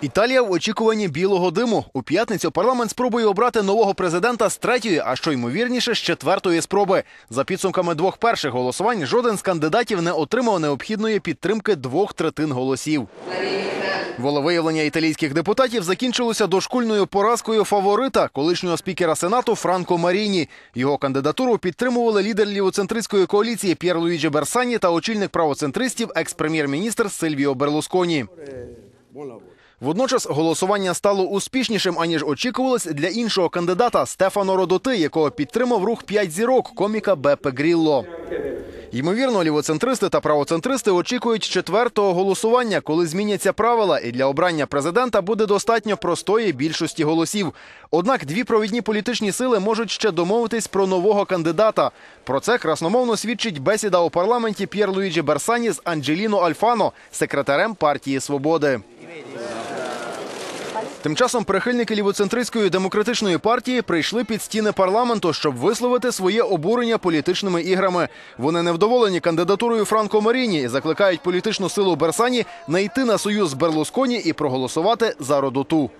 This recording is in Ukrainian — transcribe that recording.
Італія в очікуванні білого диму. У п'ятницю парламент спробує обрати нового президента з третьої, а що ймовірніше, з четвертої спроби. За підсумками двох перших голосувань, жоден з кандидатів не отримав необхідної підтримки двох третин голосів. Волевиявлення італійських депутатів закінчилося дошкульною поразкою фаворита, колишнього спікера сенату Франко Маріні. Його кандидатуру підтримували лідер лівоцентристської коаліції П'єр Луїджі Берсані та очільник правоцентристів, екс-прем'єр-міністр Сильвіо Берлусконі. Водночас голосування стало успішнішим аніж очікувалось для іншого кандидата Стефано Родоти, якого підтримав рух п'ять зірок коміка Бепе Грілло. Ймовірно, лівоцентристи та правоцентристи очікують четвертого голосування, коли зміняться правила, і для обрання президента буде достатньо простої більшості голосів. Однак дві провідні політичні сили можуть ще домовитись про нового кандидата. Про це красномовно свідчить бесіда у парламенті П'єр Луїджі Берсані з Анджеліно Альфано, секретарем партії Свободи. Тим часом прихильники лівоцентристської демократичної партії прийшли під стіни парламенту, щоб висловити своє обурення політичними іграми. Вони невдоволені кандидатурою Франко Маріні і закликають політичну силу Берсані не йти на союз з Берлусконі і проголосувати за родоту.